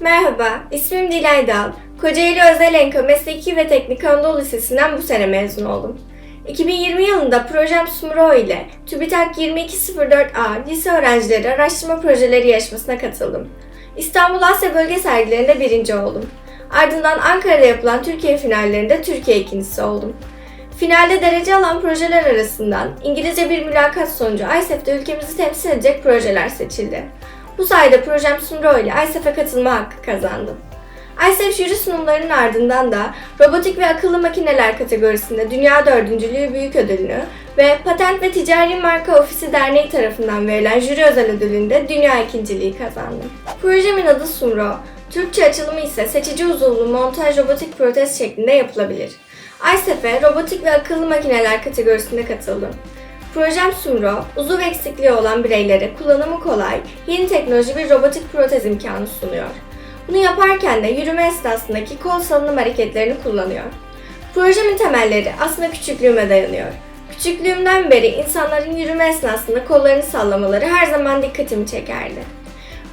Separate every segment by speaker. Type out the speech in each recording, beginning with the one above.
Speaker 1: Merhaba, ismim Dilay Dal. Kocaeli Özel Enka Mesleki ve Teknik Anadolu Lisesi'nden bu sene mezun oldum. 2020 yılında projem Sumro ile TÜBİTAK 2204A lise öğrencileri araştırma projeleri yarışmasına katıldım. İstanbul Asya Bölge sergilerinde birinci oldum. Ardından Ankara'da yapılan Türkiye finallerinde Türkiye ikincisi oldum. Finalde derece alan projeler arasından İngilizce bir mülakat sonucu ISEF'te ülkemizi temsil edecek projeler seçildi. Bu sayede projem Sumro ile ISEF'e katılma hakkı kazandım. ISEF jüri sunumlarının ardından da robotik ve akıllı makineler kategorisinde Dünya Dördüncülüğü Büyük Ödülünü ve Patent ve Ticari Marka Ofisi Derneği tarafından verilen jüri özel ödülünde Dünya ikinciliği kazandım. Projemin adı Sumro. Türkçe açılımı ise seçici uzuvlu montaj robotik protez şeklinde yapılabilir. ISEF'e robotik ve akıllı makineler kategorisinde katıldım. Projem Sumro, uzuv eksikliği olan bireylere kullanımı kolay, yeni teknoloji bir robotik protez imkanı sunuyor. Bunu yaparken de yürüme esnasındaki kol salınım hareketlerini kullanıyor. Projemin temelleri aslında küçüklüğüme dayanıyor. Küçüklüğümden beri insanların yürüme esnasında kollarını sallamaları her zaman dikkatimi çekerdi.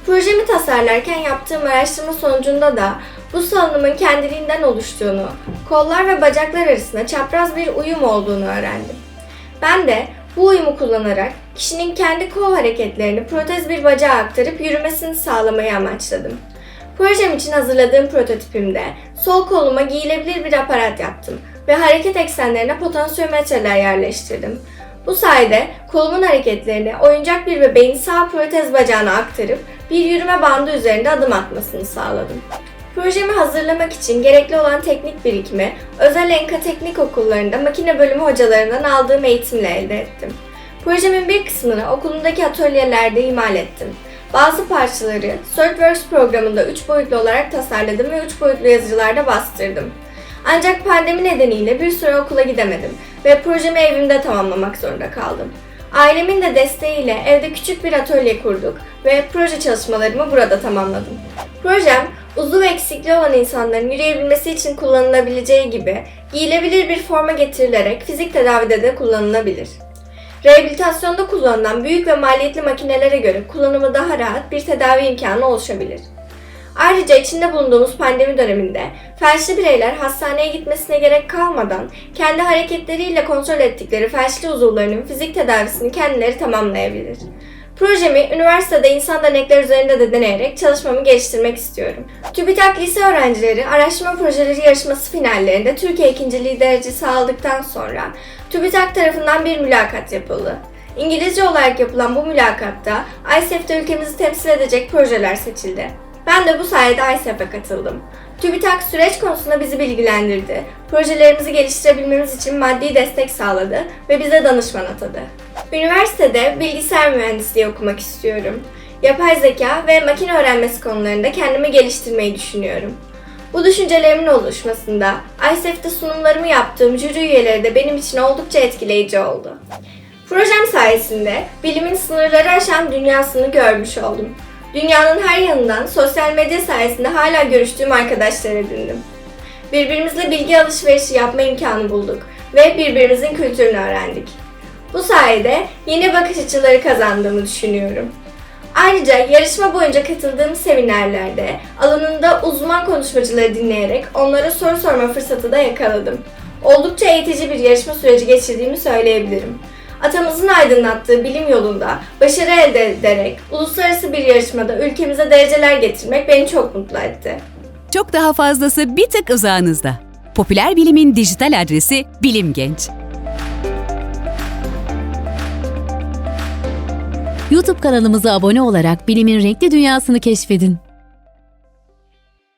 Speaker 1: Projemi tasarlarken yaptığım araştırma sonucunda da bu salınımın kendiliğinden oluştuğunu, kollar ve bacaklar arasında çapraz bir uyum olduğunu öğrendim. Ben de bu uyumu kullanarak kişinin kendi kol hareketlerini protez bir bacağa aktarıp yürümesini sağlamayı amaçladım. Projem için hazırladığım prototipimde sol koluma giyilebilir bir aparat yaptım ve hareket eksenlerine potansiyometreler yerleştirdim. Bu sayede kolumun hareketlerini oyuncak bir bebeğin sağ protez bacağına aktarıp bir yürüme bandı üzerinde adım atmasını sağladım. Projemi hazırlamak için gerekli olan teknik birikimi özel enka teknik okullarında makine bölümü hocalarından aldığım eğitimle elde ettim. Projemin bir kısmını okulumdaki atölyelerde imal ettim. Bazı parçaları SolidWorks programında 3 boyutlu olarak tasarladım ve 3 boyutlu yazıcılarda bastırdım. Ancak pandemi nedeniyle bir süre okula gidemedim ve projemi evimde tamamlamak zorunda kaldım. Ailemin de desteğiyle evde küçük bir atölye kurduk ve proje çalışmalarımı burada tamamladım. Projem, uzuv eksikliği olan insanların yürüyebilmesi için kullanılabileceği gibi giyilebilir bir forma getirilerek fizik tedavide de kullanılabilir. Rehabilitasyonda kullanılan büyük ve maliyetli makinelere göre kullanımı daha rahat bir tedavi imkanı oluşabilir. Ayrıca içinde bulunduğumuz pandemi döneminde felçli bireyler hastaneye gitmesine gerek kalmadan kendi hareketleriyle kontrol ettikleri felçli uzuvlarının fizik tedavisini kendileri tamamlayabilir. Projemi üniversitede insan denekler üzerinde de deneyerek çalışmamı geliştirmek istiyorum. TÜBİTAK lise öğrencileri araştırma projeleri yarışması finallerinde Türkiye ikinciliği derecesi aldıktan sonra TÜBİTAK tarafından bir mülakat yapıldı. İngilizce olarak yapılan bu mülakatta ISEF'te ülkemizi temsil edecek projeler seçildi. Ben de bu sayede ISEF'e katıldım. TÜBİTAK süreç konusunda bizi bilgilendirdi. Projelerimizi geliştirebilmemiz için maddi destek sağladı ve bize danışman atadı. Üniversitede bilgisayar mühendisliği okumak istiyorum. Yapay zeka ve makine öğrenmesi konularında kendimi geliştirmeyi düşünüyorum. Bu düşüncelerimin oluşmasında ISEF'te sunumlarımı yaptığım jüri üyeleri de benim için oldukça etkileyici oldu. Projem sayesinde bilimin sınırları aşan dünyasını görmüş oldum. Dünyanın her yanından sosyal medya sayesinde hala görüştüğüm arkadaşlar edindim. Birbirimizle bilgi alışverişi yapma imkanı bulduk ve birbirimizin kültürünü öğrendik. Bu sayede yeni bakış açıları kazandığımı düşünüyorum. Ayrıca yarışma boyunca katıldığım seminerlerde alanında uzman konuşmacıları dinleyerek onlara soru sorma fırsatı da yakaladım. Oldukça eğitici bir yarışma süreci geçirdiğimi söyleyebilirim. Atamızın aydınlattığı bilim yolunda başarı elde ederek uluslararası bir yarışmada ülkemize dereceler getirmek beni çok mutlu etti.
Speaker 2: Çok daha fazlası bir tık uzağınızda. Popüler bilimin dijital adresi Bilim Genç.
Speaker 3: YouTube kanalımıza abone olarak bilimin renkli dünyasını keşfedin.